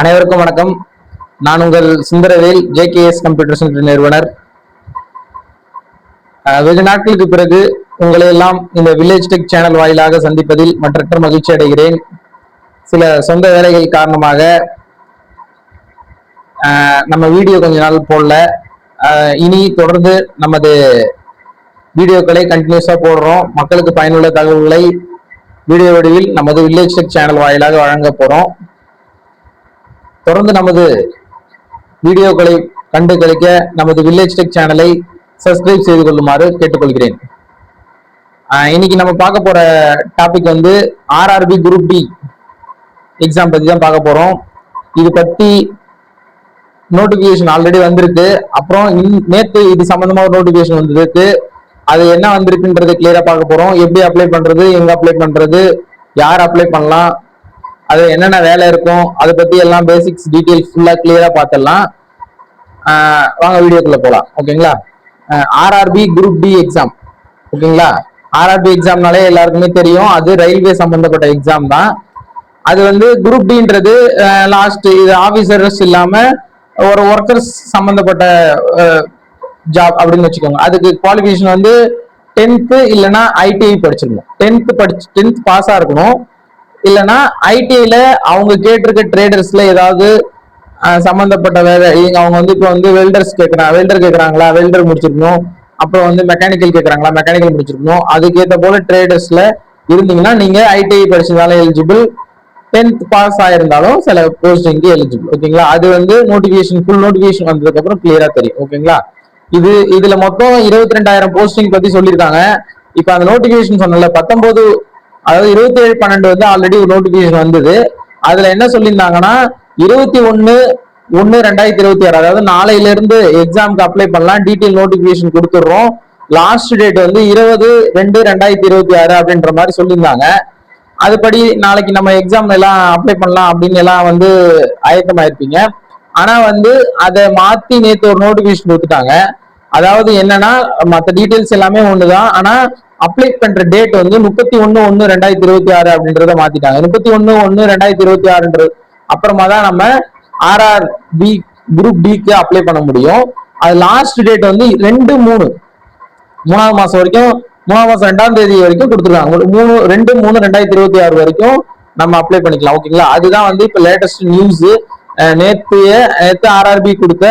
அனைவருக்கும் வணக்கம். நான் உங்கள் சுந்தரவேல் ஜேகேஎஸ் கம்ப்யூட்டர் சென்டர் நிறுவனர். வெகு நாட்களுக்கு பிறகு உங்களை எல்லாம் இந்த வில்லேஜ் டெக் சேனல் வாயிலாக சந்திப்பதில் மற்றற்ற மகிழ்ச்சி அடைகிறேன். சில சொந்த வேலைகள் காரணமாக நம்ம வீடியோ கொஞ்ச நாள் போடல. இனி தொடர்ந்து நமது வீடியோக்களை கண்டினியூஸாக போடுறோம். மக்களுக்கு பயனுள்ள தகவல்களை வீடியோ வடிவில் நமது வில்லேஜ் டெக் சேனல் வாயிலாக வழங்க போகிறோம் தொடர்ந்து நமது வீடியோக்களை கண்டு கழிக்க நமது வில்லேஜ் டெக் சேனலை சப்ஸ்கிரைப் செய்து கொள்ளுமாறு கேட்டுக்கொள்கிறேன். இன்னைக்கு நம்ம பார்க்க போற டாபிக் வந்து ஆர்ஆர்பி குரூப் டி எக்ஸாம் பத்தி தான் பார்க்க போறோம். இது பத்தி நோட்டிபிகேஷன் ஆல்ரெடி வந்திருக்கு. அப்புறம் நேற்று இது சம்பந்தமா ஒரு நோட்டிபிகேஷன் வந்திருக்கு. அது என்ன வந்திருக்குன்றதை கிளியரா பார்க்க போறோம். எப்படி அப்ளை பண்றது எங்க அப்ளை பண்றது யார் அப்ளை பண்ணலாம் அது என்னென்ன வேலை இருக்கும் அதை பத்தி எல்லாம் பேசிக்ஸ் டீட்டெயில்ஸ் ஃபுல்லா கிளியரா பார்த்துடலாம். வாங்க வீடியோக்குள்ள போலாம். ஓகேங்களா? ஆர்ஆர்பி குரூப் டி எக்ஸாம் ஓகேங்களா? ஆர்ஆர்பி எக்ஸாம்னாலே எல்லாருக்குமே தெரியும். அது ரயில்வே சம்பந்தப்பட்ட எக்ஸாம் தான். அது வந்து குரூப் டின்றது லாஸ்ட் இது ஆபீசர்ஸ் இல்லாம ஒரு ஒர்க்கர்ஸ் சம்பந்தப்பட்ட ஜாப் அப்படின்னு வச்சுக்கோங்க. அதுக்கு குவாலிஃபிகேஷன் வந்து டென்த்து இல்லைன்னா ஐடிஐ படிச்சிருக்கணும் டென்த்து படிச்சு டென்த் பாஸாக இருக்கணும். இல்லைன்னா ஐடிஐல அவங்க கேட்டிருக்க ட்ரேடர்ஸ்ல ஏதாவது சம்மந்தப்பட்ட சம்பந்தப்பட்ட வேலை இங்க அவங்க வந்து இப்போ வந்து வெல்டர்ஸ் கேட்கறாங்க வெல்டர் கேட்கறாங்களா வெல்டர் முடிச்சிருக்கணும் அப்புறம் வந்து மெக்கானிக்கல் கேட்கறாங்களா மெக்கானிக்கல் முடிச்சிருக்கணும் அதுக்கேற்ற போல ட்ரேடர்ஸ்ல இருந்தீங்கன்னா நீங்க ஐடிஐ படிச்சதால எலிஜிபிள் டென்த் பாஸ் ஆயிருந்தாலும் சில போஸ்டிங்க்கு எலிஜிபிள் ஓகேங்களா அது வந்து நோட்டிபிகேஷன் ஃபுல் நோட்டிபிகேஷன் வந்ததுக்கு அப்புறம் கிளியரா தெரியும் ஓகேங்களா இது இதுல மொத்தம் இருபத்தி ரெண்டாயிரம் போஸ்டிங் பத்தி சொல்லியிருக்காங்க. இப்ப அந்த நோட்டிபிகேஷன் சொன்னல பத்தொன்பது அதாவது இருபத்தி ஏழு பன்னெண்டு வந்து ஆல்ரெடி ஒரு நோட்டிபிகேஷன் வந்தது. அதுல என்ன சொல்லியிருந்தாங்கன்னா இருபத்தி ஒன்னு ஒன்னு ரெண்டாயிரத்தி இருபத்தி ஆறு அதாவது நாளையில இருந்து எக்ஸாம்க்கு அப்ளை பண்ணலாம் டீட்டெயில் நோட்டிபிகேஷன் கொடுத்துடுறோம். லாஸ்ட் டேட் வந்து இருபது ரெண்டு ரெண்டாயிரத்தி இருபத்தி ஆறு அப்படின்ற மாதிரி சொல்லியிருந்தாங்க. அதுபடி நாளைக்கு நம்ம எக்ஸாம்ல எல்லாம் அப்ளை பண்ணலாம் அப்படின்னு எல்லாம் வந்து ஆயத்தமாயிருப்பீங்க. ஆனா வந்து அதை மாத்தி நேத்து ஒரு நோட்டிபிகேஷன் கொடுத்துட்டாங்க. அதாவது என்னன்னா மற்ற டீட்டெயில்ஸ் எல்லாமே ஒண்ணுதான். ஆனா அப்ளை பண்ற டேட் வந்து முப்பத்தி ஒன்னு ஒன்னு ரெண்டாயிரத்தி இருபத்தி ஆறு அப்படின்றத மாத்திட்டாங்க. முப்பத்தி ஒன்னு ஒன்னு ரெண்டாயிரத்தி இருபத்தி ஆறுன்றது அப்புறமா தான் நம்ம ஆர்ஆர் பி குரூப் டிக்கு அப்ளை பண்ண முடியும். அது லாஸ்ட் டேட் வந்து ரெண்டு மூணு மூணாவது மாசம் வரைக்கும் மூணாவது மாசம் ரெண்டாம் தேதி வரைக்கும் கொடுத்துருக்காங்க. மூணு ரெண்டு மூணு ரெண்டாயிரத்தி இருபத்தி ஆறு வரைக்கும் நம்ம அப்ளை பண்ணிக்கலாம். ஓகேங்களா அதுதான் வந்து இப்ப லேட்டஸ்ட் நியூஸ் நேத்து நேத்து ஆர்ஆர்பி கொடுத்த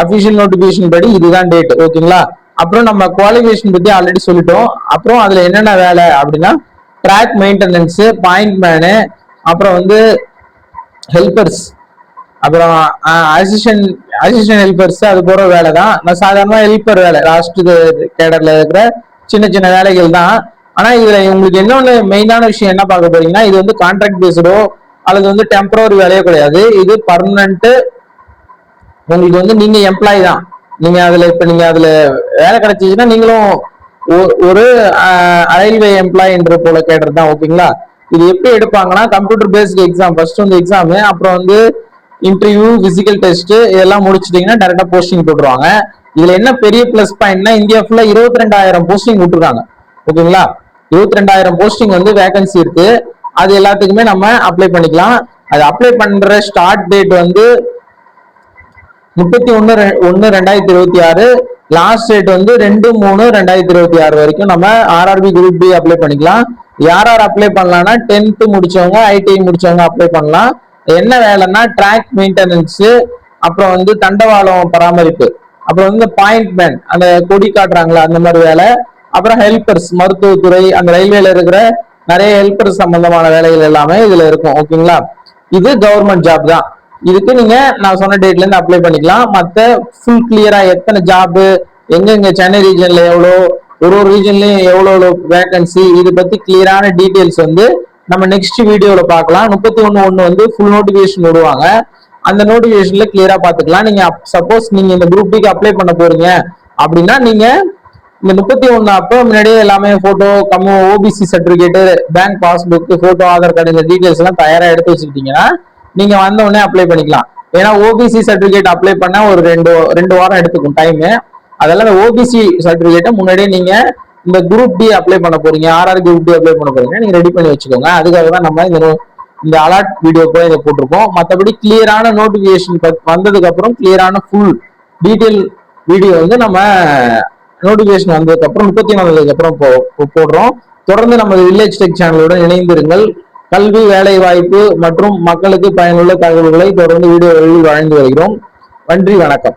அபிஷியல் நோட்டிபிகேஷன் படி இதுதான் டேட் ஓகேங்களா அப்புறம் நம்ம குவாலிஃபிகேஷன் பத்தி ஆல்ரெடி சொல்லிட்டோம். அப்புறம் அதுல என்னென்ன வேலை அப்படின்னா ட்ராக் மெயின்டெனன்ஸ் பாயிண்ட் மேனு அப்புறம் வந்து ஹெல்பர்ஸ் அப்புறம் அசிஸ்டன்ட் அசிஸ்டன்ட் ஹெல்பர்ஸ் அது போற வேலை தான் நான் சாதாரணமாக ஹெல்பர் வேலை லாஸ்ட் கேடர்ல இருக்கிற சின்ன சின்ன வேலைகள் தான். ஆனா இதுல உங்களுக்கு இன்னொன்று மெயினான விஷயம் என்ன பார்க்க போறீங்கன்னா இது வந்து கான்ட்ராக்ட் பேஸ்டோ அல்லது வந்து டெம்பரரி வேலையோ கிடையாது. இது பர்மனன்ட் உங்களுக்கு வந்து நீங்க எம்ப்ளாய் தான். நீங்க அதுல இப்ப நீங்க அதுல வேலை கிடைச்சிச்சுன்னா நீங்களும் ஒரு ரயில்வே எம்ப்ளாயின்ற போல கேட்டது தான் ஓகேங்களா இது எப்படி எடுப்பாங்கன்னா கம்ப்யூட்டர் பேஸ்டு எக்ஸாம் ஃபர்ஸ்ட் வந்து எக்ஸாம் அப்புறம் வந்து இன்டர்வியூ பிசிக்கல் டெஸ்ட் இதெல்லாம் முடிச்சிட்டீங்கன்னா டேரக்டா போஸ்டிங் போட்டுருவாங்க. இதுல என்ன பெரிய பிளஸ் பாயிண்ட்னா இந்தியா ஃபுல்லா இருபத்தி ரெண்டாயிரம் போஸ்டிங் விட்டுருக்காங்க. ஓகேங்களா இருபத்தி ரெண்டாயிரம் போஸ்டிங் வந்து வேகன்சி இருக்கு. அது எல்லாத்துக்குமே நம்ம அப்ளை பண்ணிக்கலாம். அது அப்ளை பண்ற ஸ்டார்ட் டேட் வந்து முப்பத்தி ஒன்னு ஒன்னு ரெண்டாயிரத்தி இருபத்தி ஆறு லாஸ்ட் டேட் வந்து ரெண்டு மூணு ரெண்டாயிரத்தி இருபத்தி ஆறு வரைக்கும் நம்ம ஆர்ஆர்பி குரூப் பி அப்ளை பண்ணிக்கலாம். யார் யார் அப்ளை பண்ணலாம்னா டென்த் முடிச்சவங்க ஐடிஐ முடிச்சவங்க அப்ளை பண்ணலாம். என்ன வேலைன்னா ட்ராக் மெயின்டெனன்ஸ் அப்புறம் வந்து தண்டவாளம் பராமரிப்பு அப்புறம் வந்து பாயிண்ட் மேன் அந்த கொடி காட்டுறாங்களா அந்த மாதிரி வேலை. அப்புறம் ஹெல்பர்ஸ் மருத்துவத்துறை அந்த ரயில்வேல இருக்கிற நிறைய ஹெல்பர்ஸ் சம்பந்தமான வேலைகள் எல்லாமே இதுல இருக்கும் ஓகேங்களா இது கவர்மெண்ட் ஜாப் தான். இதுக்கு நீங்க நான் சொன்ன டேட்ல இருந்து அப்ளை பண்ணிக்கலாம். மத்த ஃபுல் கிளியரா எத்தனை ஜாப் எங்கெங்க சென்னை ரீஜன்ல எவ்வளோ ஒரு ஒரு ரீஜன்லயும் எவ்வளோ எவ்வளோ வேகன்சி இது பத்தி கிளியரான டீட்டெயில்ஸ் வந்து நம்ம நெக்ஸ்ட் வீடியோல பார்க்கலாம். முப்பத்தி ஒன்று ஒன்று வந்து ஃபுல் நோட்டிபிகேஷன் விடுவாங்க. அந்த நோட்டிபிகேஷன்ல கிளியரா பாத்துக்கலாம் நீங்க சப்போஸ் நீங்க இந்த குரூப் டிக்கு அப்ளை பண்ண போறீங்க அப்படின்னா நீங்க இந்த முப்பத்தி ஒன்று அப்போ முன்னாடியே எல்லாமே போட்டோ கம்மு OBC certificate bank passbook photo Aadhaar card இந்த டீட்டெயில்ஸ் எல்லாம் தயாரா எடுத்து வச்சுக்கிட்டீங்கன்னா நீங்க வந்த உடனே அப்ளை பண்ணிக்கலாம். ஏன்னா ஓபிசி சர்டிபிகேட் அப்ளை பண்ண ஒரு ரெண்டு ரெண்டு வாரம் எடுத்துக்கும் டைம் அதெல்லாம் இந்த ஓபிசி சர்டிபிகேட்டை முன்னாடியே நீங்க இந்த குரூப் டி அப்ளை பண்ண போறீங்க. ஆர்ஆர் குரூப் டி அப்ளை பண்ண போறீங்க நீங்க ரெடி பண்ணி வச்சுக்கோங்க. அதுக்காக தான் நம்ம இந்த இந்த அலர்ட் வீடியோ கூட இதை போட்டிருக்கோம். மற்றபடி கிளியரான நோட்டிபிகேஷன் வந்ததுக்கு அப்புறம் கிளியரான ஃபுல் டீட்டெயில் வீடியோ வந்து நம்ம நோட்டிபிகேஷன் வந்ததுக்கு அப்புறம் முப்பத்தி நாலுக்கு அப்புறம் போ- போடுறோம். தொடர்ந்து நம்ம வில்லேஜ் டெக் சேனலுடன் இணைந்திருங்கள். கல்வி வேலை வாய்ப்பு மற்றும் மக்களுக்கு பயனுள்ள தகவல்களை தொடர்ந்து வீடியோவில் வழங்கி வருகிறோம். நன்றி வணக்கம்.